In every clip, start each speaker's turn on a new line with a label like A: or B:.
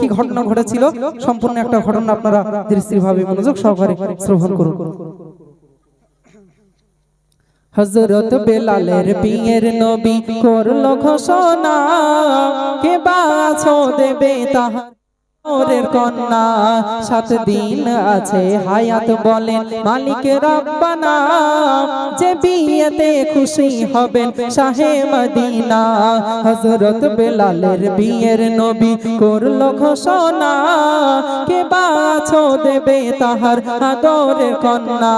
A: কি ঘটনা ঘটেছিল? সম্পূর্ণ একটা ঘটনা আপনারা দৃষ্টিভাবে মনোযোগ সহকারে শ্রবণ করুন। হজরত বেলালের বিয়ের নবী করল ঘোষণা, কে বাছো দেবে তাহার ওরের কন্যা সাত দিন আছে, হায়াত বলেন, মালিক রব্বানা, যে বিয়েতে খুশি হবেন শাহে মদিনা। হযরত বেলালের বিয়ের নবী করল ঘোষণা, কে বাছো দেবে তাহার আদরের কন্যা।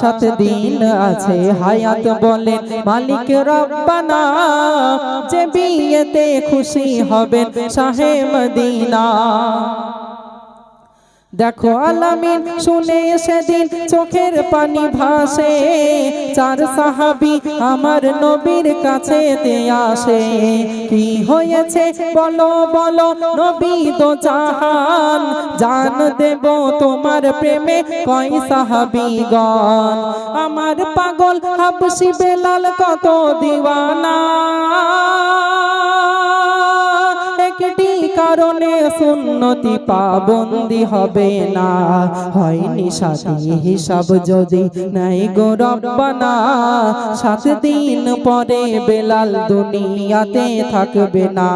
A: সাত দিন আছে, হায়াত বলেন, মালিক রব্বানা, যে বিয়েতে খুশি হবেন শাহে মদিনা। দেখো আলামিন শুনে সেদিন চোখের পানি ভাসে। চার সাহাবি আমার নবীর কাছে আসে। কি হয়েছে? বলো বলো, নবী তো জাহান। জান দেব তোমার প্রেমে কয় সাহাবিগণ। আমার পাগল হাবসি বেলাল কত দিওয়ানা। একটি কারণে সুন্নতি পাবন্দি হবে না। হয়নি সাথী হিসাব যদি নাই গো সাত দিন পরে বেলাল দুনিয়াতে থাকবে না।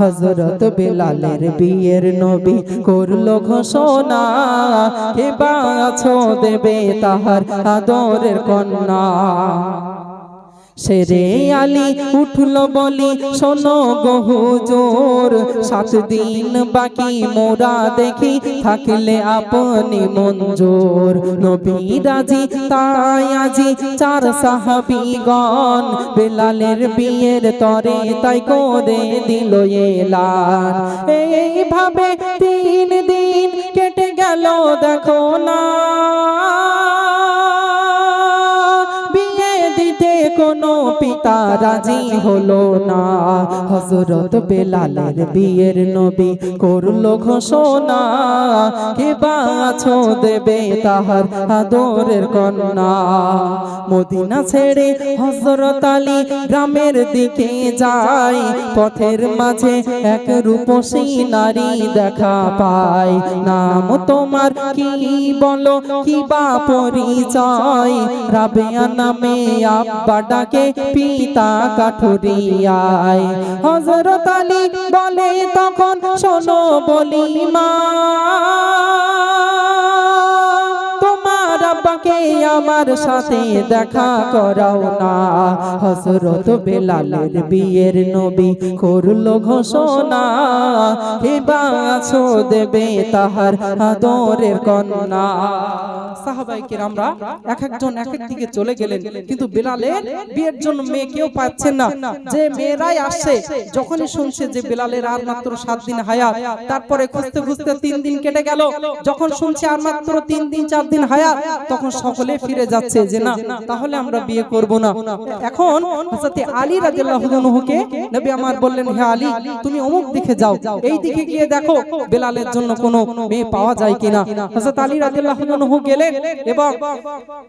A: হজরত বেলালের বিয়ের নবী করল ঘোষণা। কে বাছো দেবে তাহার আদরের কন্যা। সেরে আলী উঠল বলি শোনো গহুজোর সাত দিন বাকি মোরা দেখি থাকলে আপনি মঞ্জুর। নবী রাজি তাই আজি চার সাহাবিগণ বেলালের বিয়ের তরে তাই করে দিল এলান। এইভাবে তিন দিন কেটে গেল দেখো না। কোনো পিতা রাজি হলো না। হজরত বেলালের বিয়ের নবী করল ঘোষণা, কে বাছো দেবে তাহার আদরের কন্যা। মদিনা ছেড়ে হজরত আলী গ্রামের দিকে যায়, পথের মাঝে এক রূপসী নারী দেখা পায়। নাম তোমার কি বলো, কি বা পরিচয়? রাবেয়া নামে আব্বা ডাকে পিতা কাঠুরিয়ায়। হজরত আলী বলে তখন শোনো বলি মা আমার সাথে দেখা করাও না। হজরত বেলালের বিয়ের নবী করল ঘোষণা। হে বাছো দেবে তাহার আদরের কন্যা। তারপরে খুঁজতে খুঁজতে তিন দিন কেটে গেল। যখন শুনছে আর মাত্র তিন দিন, চার দিন হায়াত, তখন সকলে ফিরে যাচ্ছে যে না, তাহলে আমরা বিয়ে করব না। এখন হযরতে আলী রাদিয়াল্লাহু আনহুকে নবী আমার বললেন, হে আলী, তুমি অমুক দিকে যাও। এই দিকে গিয়ে দেখো, বেলালের জন্য কোনো মেয়ে পাওয়া যায় কিনা? হযরত আলী রাদিয়াল্লাহু আনহু গেলেন এবং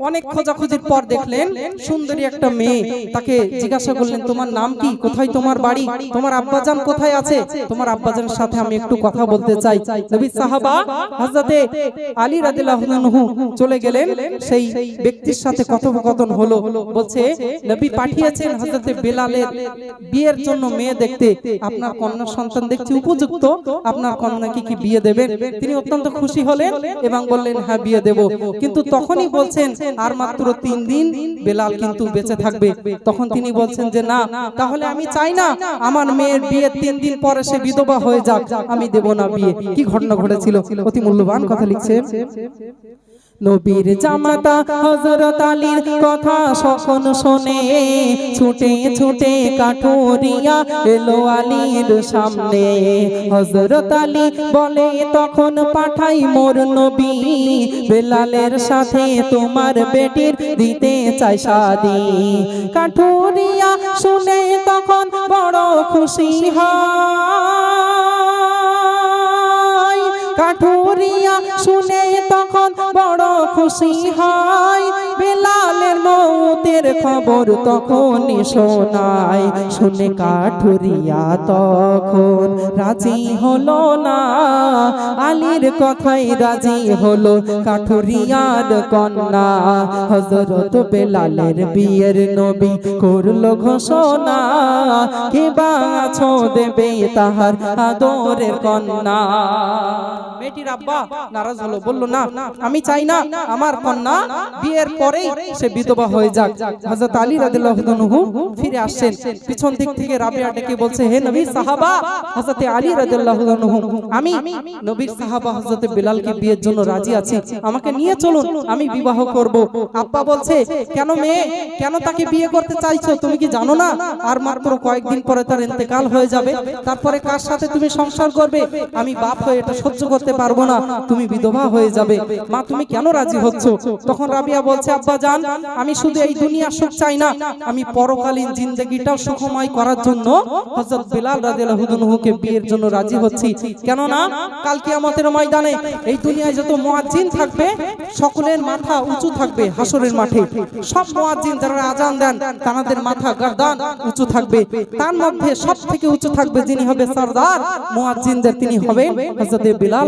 A: অনেক খোঁজাখুঁজির পর দেখলেন, সুন্দরী একটা মেয়ে তাকে জিজ্ঞাসা করলেন, তোমার নাম কি? কোথায় তোমার বাড়ি? তোমার আব্বাজান কোথায় আছে? তোমার আব্বাজানের সাথে আমি একটু কথা বলতে চাই। নবী সাহাবা হযরতে আলী রাদিয়াল্লাহু আনহু চলে গেলেন, সেই ব্যক্তির সাথে কথোপকথন হলো বলছে নবী পাঠিয়েছেন হযরতে বেলালের বিয়ের জন্য মেয়ে দেখতে। আপনার কন্যা সন্তান দেখছি উপযুক্ত। আপনার কন্যাকে কি বিয়ে দেবেন? তিনি অত্যন্ত খুশি হলেন এবং বললেন হ্যাঁ বিয়ে দেব। কিন্তু তখনই বলছেন আর মাত্র তিন দিন বেলাল কিন্তু বেঁচে থাকবে। তখন তিনি বলছেন যে না তাহলে আমি চাই না। আমার মেয়ের বিয়ে তিন দিন পরে সে বিধবা হয়ে যাক। আমি দেব না বিয়ে। কি ঘটনা ঘটেছিল? অতি মূল্যবান। কথা লিখছেন নবীর জামাতা হজরত আলীর কথা সকন শোনে। ছুটে ছুটে কাঠুরিয়া এলো আলীর সামনে। হজরত আলী বলে, তখন পাঠাই মোর নবী। বেলালের সাথে তোমার বেটির দিতে চাই শাদি। কাঠুরিয়া শুনে তখন বড় খুশি হয়।
B: কাঠুরিয়া শুনে তখন বড় খুশি হয়। বেলালের মৌতের খবর তখন শোনায়। শুনে কাঠুরিয়া তখন রাজি হলো না। আলীর কথাই রাজি হলো কাঠুরিয়ার কন্যা। হজরত বেলালের বিয়ের নবী করল ঘোষণা। কে বাছো দেবে তাহার আদরের কন্যা? মেয়েটির আব্বা নারাজ হলো বলল না আমি চাই না আমার কন্যা বিয়ের পরেই সে বিধবা হয়ে যাক। হযরত আলী রাদিয়াল্লাহু আনহু ফিরে আসছেন পিছন দিক থেকে রাবিয়া ডেকে বলছে হে নবী সাহাবা হযরত আলী রাদিয়াল্লাহু আনহু আমি নবীর সাহাবা হযরত বিলালকে বিয়ের জন্য রাজি আছি। আমাকে নিয়ে চলুন আমি বিবাহ করব। আব্বা বলছে কেন মেয়ে কেন তাকে বিয়ে করতে চাইছো? তুমি কি জানো না? আর মাত্র কয়েকদিন পরে তার ইন্তেকাল হয়ে যাবে তারপরে কার সাথে তুমি সংসার করবে আমি বাপ হয়ে এটা সহ্য করতে পারব না, তুমি বিধবা হয়ে যাবে। মা, তুমি কেন রাজি হচ্ছ? তখন রাবিয়া বলছে, আব্বা জান, আমি শুধু এই দুনিয়া সুখ চাই না। আমি পরকালীন জিন্দগিটাও সুখময় করার জন্য হযরত বিলাল রাদিয়াল্লাহু আনহুকে বিয়ের জন্য রাজি হচ্ছি। কেন না কাল কিয়ামতের ময়দানে এই দুনিয়ায় যত মুয়াজ্জিন থাকবে, সকলের মাথা উঁচু থাকবে হাসরের মাঠে। সব মুয়াজ্জিন যারা আজান দেন, তাদের মাথা গর্দান উঁচু থাকবে। তার মধ্যে সব থেকে উঁচু থাকবে যিনি হবে সরদার। মুয়াজ্জিনদের তিনি হবে হযরত বিলাল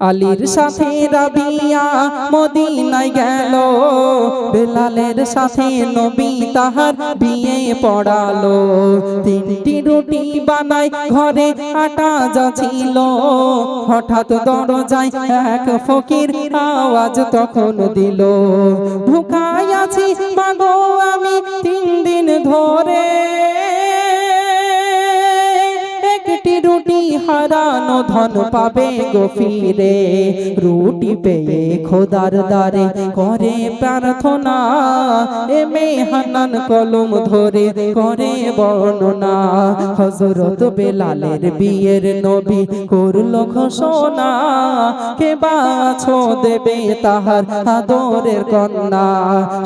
B: আলীর সাথে রাবিয়া মদিনায় গেল। বেলালের সাথে নবী তাহার বিয়ে পড়ালো। তিনটি রুটি বানাই ঘরে আটা যাচ্ছিল হঠাৎ দরজায় এক ফকির আওয়াজ তখন দিল। ঢুকাই আছি মাগো আমি তিন দিন ধরে হারানো ধন পাবে গো ফিরে। রুটি পেয়ে খোদার দ্বারে করে প্রার্থনা, এ মেহানান কলম ধরে করে বর্ণনা। হজরত বেলালের বিয়ের নবী করল ঘোষণা, কে বাছো দেবে তাহার আদরের কন্যা।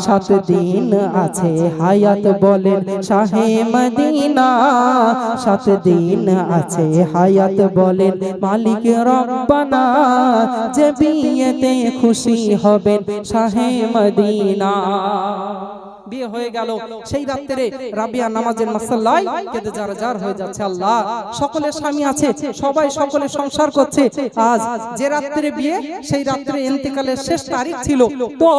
B: সাত দিন আছে হায়াত বলেন শাহে মদিনা, সাত দিন আছে হায়াত বলেন মালিক রব্বানা যে বিয়েতে খুশি হবেন শাহে মদিনা। বিয়ে হয়ে গেল। সেই রাত্রে রাবিয়া নামাজের মাসাল্লায় কেঁদে যার যার হয়ে যাচ্ছে আল্লাহ। সকলের স্বামী আছে সবাই সকলে সংসার করছে। আজ যে রাত্রে বিয়ে সেই রাত্রে ইন্তেকালের শেষ তারিখ ছিল। তো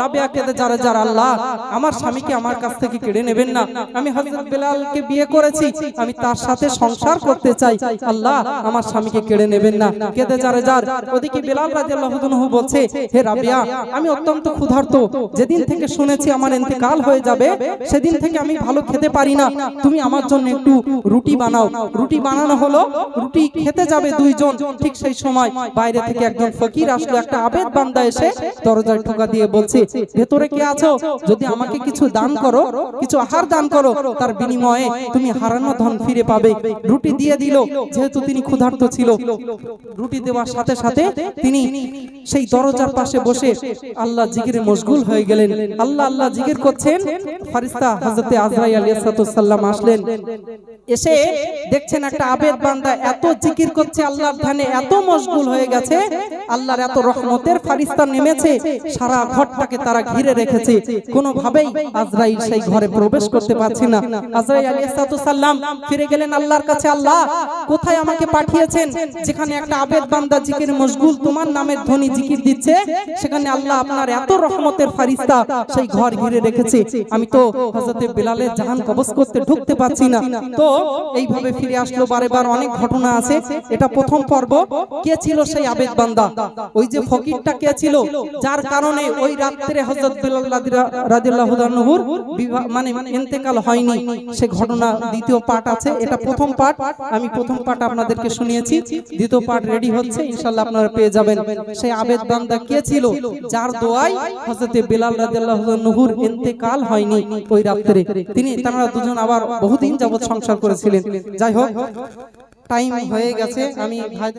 B: রাবিয়া কেঁদে যার যার আল্লাহ। আমার স্বামীকে আমার কাছ থেকে কেড়ে নেবেন না। আমি হযরত বেলালকে বিয়ে করেছি। আমি তার সাথে সংসার করতে চাই। আল্লাহ আমার স্বামীকে কেড়ে নেবেন না। কেঁদে যারে যার। ওদিকে বেলাল রাদিয়াল্লাহু আনহু বলছে হে রাবিয়া আমি অত্যন্ত ক্ষুধার্ত যেদিন থেকে শুনেছি আমার ইন্তেকাল হয়ে যাবে, সেদিন থেকে আমি ভালো খেতে পারি না। তুমি আমার জন্য একটু রুটি বানাও। রুটি বানানো হলো, রুটি খেতে যাবে দুইজন। ঠিক সেই সময় বাইরে থেকে একজন ফকির আসলো, একটা আবেদ বান্দা এসে দরজায় ঠোকা দিয়ে বলছে, ভেতরে কে আছো? যদি আমাকে কিছু দান করো, কিছু আহার দান করো, তার বিনিময়ে তুমি হারানো ধন ফিরে পাবে। রুটি দিয়ে দিল, যেহেতু তিনি ক্ষুধার্ত ছিল। রুটি দেওয়ার সাথে সাথে তিনি সেই দরজার পাশে বসে আল্লাহ জিকিরে মশগুল হয়ে গেলেন। আল্লাহ আল্লাহ জিকির করছেন ফারিস্তা হযরতে আজরাইল আলাইহিস সালাম আসলেন। এসে দেখছেন একটা আবেদ বান্দা এত জিকির করছে, আল্লাহর ধ্যানে এত মশগুল হয়ে গেছে, আল্লাহর এত রহমতের ফারিস্তা নেমেছে, সারা ঘরটাকে তারা ঘিরে রেখেছে। কোনোভাবেই আজরাইল সেই ঘরে প্রবেশ করতে পারছে না। আজরাইল আলাইহিস সালাম ফিরে গেলেন আল্লাহর কাছে, আল্লাহ, কোথায় আমাকে পাঠিয়েছেন? যেখানে একটা আবেদ বান্দা জিকির মশগুল তোমার নামের ধ্বনি জিকির দিচ্ছে, সেখানে আল্লাহ আপনার এত রহমতের ফারিস্তা সেই ঘর ঘিরে রেখেছে। আমি তো হযরতে বিলালের জাহান কবজ করতে ঢুকতে পারছি না। তো এইভাবে ফিরে আসলো বারে অনেক ঘটনা আছে। এটা প্রথম পর্ব। কে ছিল সেই আবেদ বান্দা? ওই যে ফকিরটা কে ছিল? যার কারণে ওই রাত্রে আনহুর বিবাহ- মানে ইন্তেকাল হয়নি। সে ঘটনা দ্বিতীয় পার্ট আছে। এটা প্রথম পার্ট আমি প্রথম পার্ট আপনাদেরকে শুনিয়েছি। দ্বিতীয় পার্ট রেডি হচ্ছে। ইনশাআল্লাহ আপনারা পেয়ে যাবেন। সেই আবেদ বান্দা কে ছিল? যার দোয়ায় হযরতে বিলাল রাদিয়াল্লাহু আনহুর ইন্তেকাল হয়নি ওই রাত্রে। তিনি তারা দুজন আবার বহুদিন যাবত সংসার করেছিলেন। যাই হোক টাইম হয়ে গেছে আমি